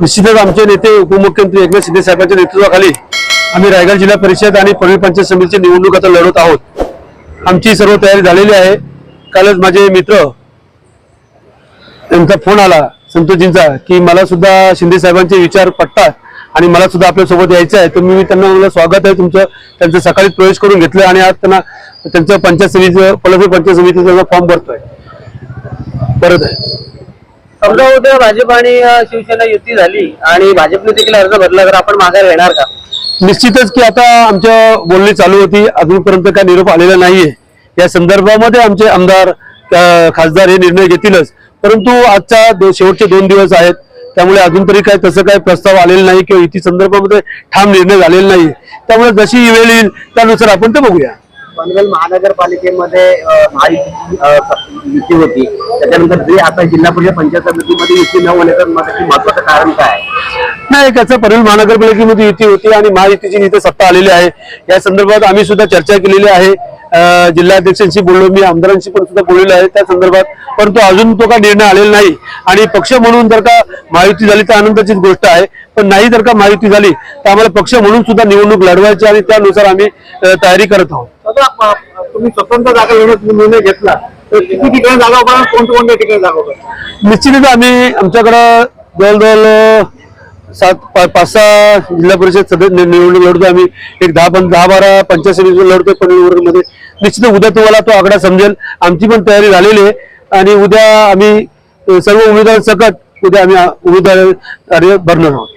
निश्चितच आमचे नेते उपमुख्यमंत्री एकनाथ शिंदे साहेबांच्या नेतृत्वाखाली आम्ही रायगड जिल्हा परिषद आणि पनवेल पंचायत समितीची निवडणूक आता लढवत आहोत. आमची सर्व तयारी झालेली आहे. कालच माझे मित्र त्यांचा फोन आला संतोषजींचा की मला सुद्धा शिंदे साहेबांचे विचार पटतात आणि मला सुद्धा आपल्यासोबत यायचं आहे. तर मी त्यांना मला स्वागत आहे तुमचं. त्यांचं सकाळी प्रवेश करून घेतलं आणि आज त्यांना त्यांचं पंचायत समितीचं पलसपूर पंचायत समितीचा फॉर्म भरतोय. परत आहे. समजा उद्या भाजप आणि शिवसेना युती झाली आणि भाजपने देखील अर्ज भरला तर आपण माघार घेणार का? निश्चितच की आता आमच्या बोलणी चालू होती. अजूनपर्यंत काय निरोप आलेला नाहीये. या संदर्भामध्ये आमचे आमदार खासदार हे निर्णय घेतीलच. परंतु आजच्या दो- शेवटचे दोन दिवस आहेत. त्यामुळे अजून तरी काय तसं काय प्रस्ताव आलेला नाही किंवा युती संदर्भामध्ये ठाम निर्णय झालेला नाही त्यामुळे जशी वेळ येईल त्यानुसार आपण ते बघूया. पनवेल महानगरपालिकेमध्ये युती होती. त्याच्यानंतर जे आता जिल्हा परिषद पंचायत समितीमध्ये युती न होण्याचं माझं महत्वाचं कारण काय आहे? नाही त्याचं पनवेल महानगरपालिकेमध्ये युती होती आणि महायुतीची इथे सत्ता आलेली आहे. या संदर्भात आम्ही सुद्धा चर्चा केलेली आहे. जिल्हाध्यक्षांशी बोललो मी आमदारांशी पण सुद्धा बोललेलो आहे. त्या संदर्भात परंतु अजून तो काय निर्णय आलेला नाही. आणि पक्ष म्हणून जर का महायुती झाली तर आनंदाचीच गोष्ट आहे. पण नाही जर का महायुती झाली तर आम्हाला पक्ष म्हणून सुद्धा निवडणूक लढवायची आणि त्यानुसार आम्ही तयारी करत आहोत. आता तुम्ही स्वतंत्र जागा घेण्याचा निर्णय घेतला. तर किती ठिकाणी जागा उभा कोणत्या कोणत्या ठिकाणी जागा उभा निश्चितच आम्ही आमच्याकडं जवळजवळ अं, सात पा- पाच सहा जिल्हा परिषद सदस्य निवडणूक लढतो आम्ही. एक दहा पण दहा बारा पंचायत समिती लढतोय पनवेल निश्चित उद्या तुम्हाला तो आकडा समजेल. आमची पण तयारी झालेली आहे. आणि उद्या आम्ही सर्व उमेदवार सकट उद्या आम्ही उमेदवार अर्ज भरणार आहोत.